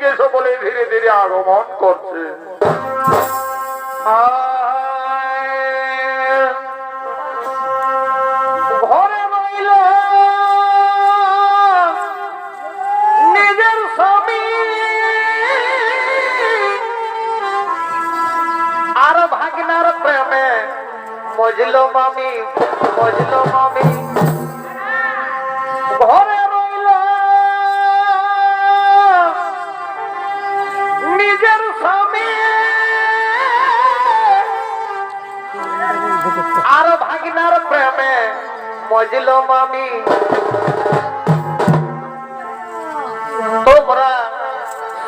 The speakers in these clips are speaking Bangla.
দিকে সকলে ধীরে ধীরে আগমন করছে। আর ভাগনার প্রেমে মজল মামি মজল মামি। মজল মামি তোমরা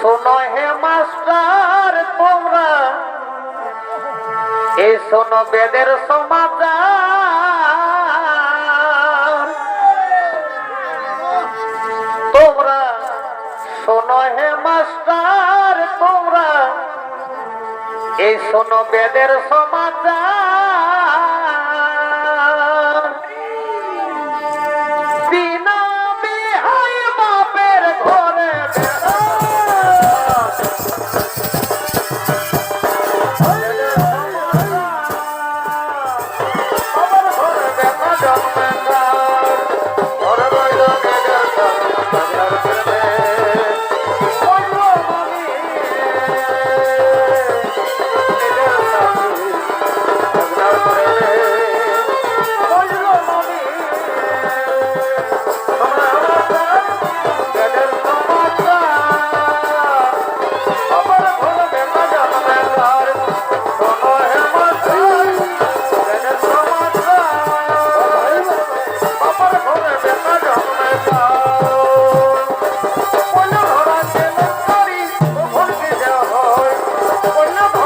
শোনো হে মাস্টার, তোমরা এই শোনো বেদের সমাচার। তোমরা শোনো হে মাস্টার, তোমরা এই শোনো বেদের সমাচার। por la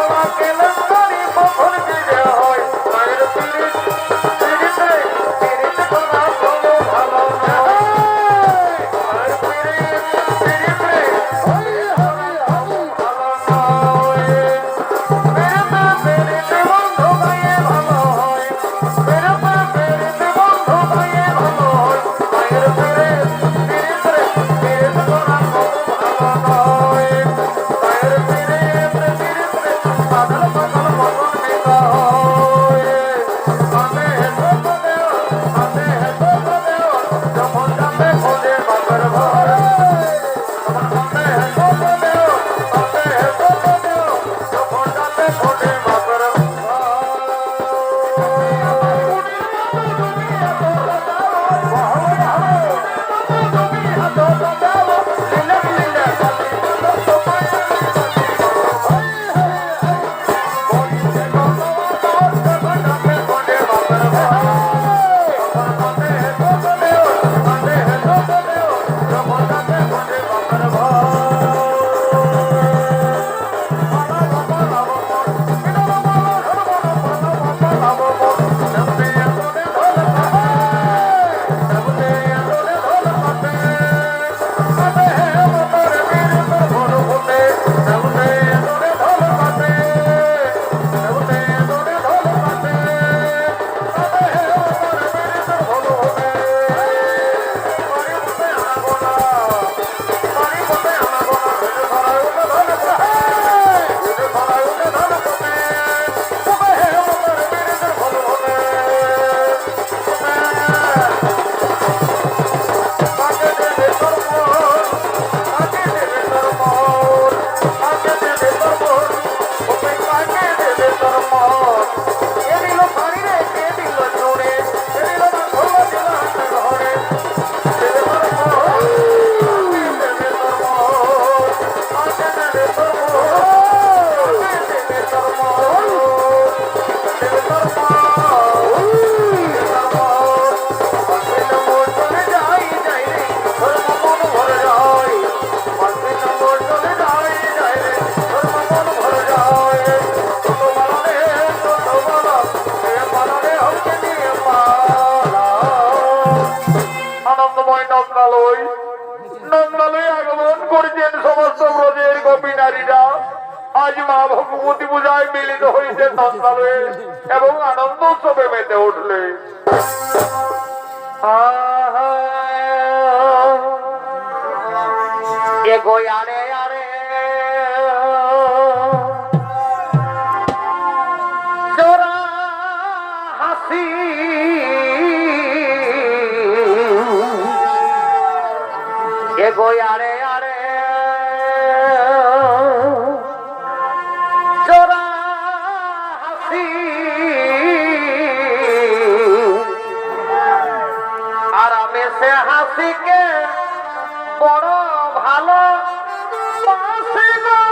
le থেকে বড় ভালো পাশে না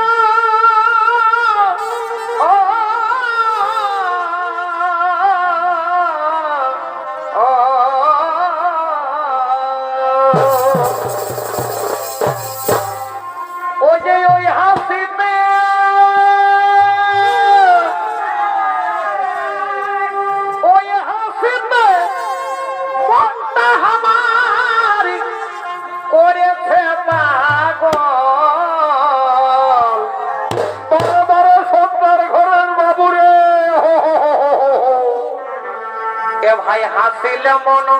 Ramón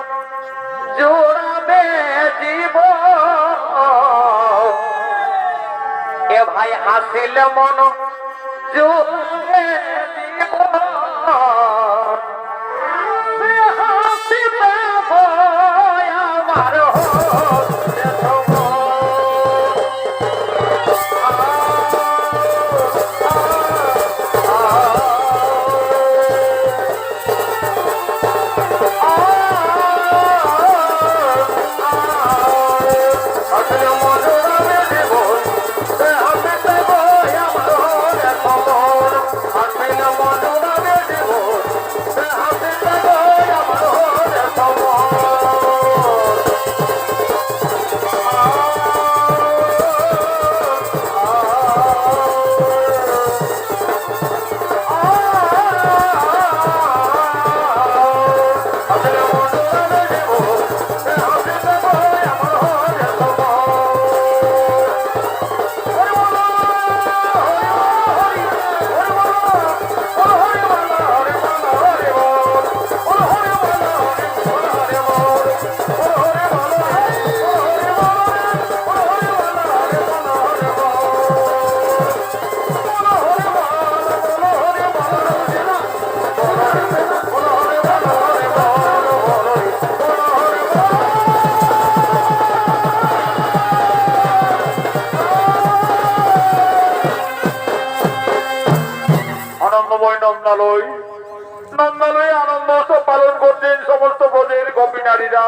নারীরা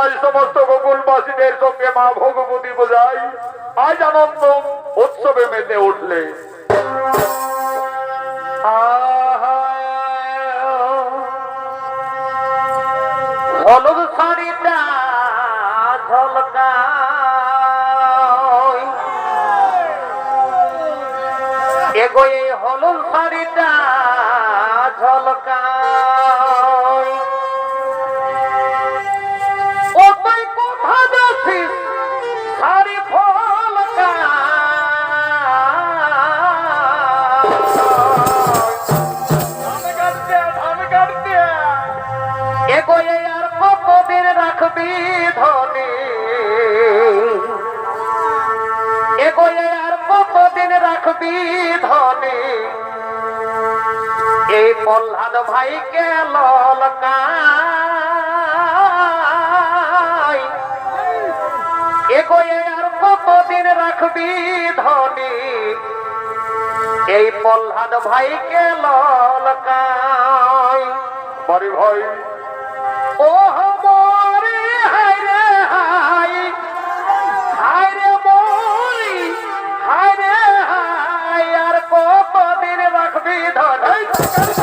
আজ সমস্ত গোকুলবাসীদের সঙ্গে মা ভগবতী বোঝাই আজ আনন্দ উৎসবে মেতে উঠলে। হলুদ শাড়িটা ঝলকা এগোয়ে হলুদ শাড়িটা ঝলকা রাখবি ধনী। এগোয়ে আর কতদিন রাখবি ধনী। এই প্রহ্লাদ ভাইকে ললকা এগোয়ে আর কতদিন রাখবি ধনী। এই পল্লাদ ভাইকে ললকাই বড় ভাই, ও হব রাখবি ধর?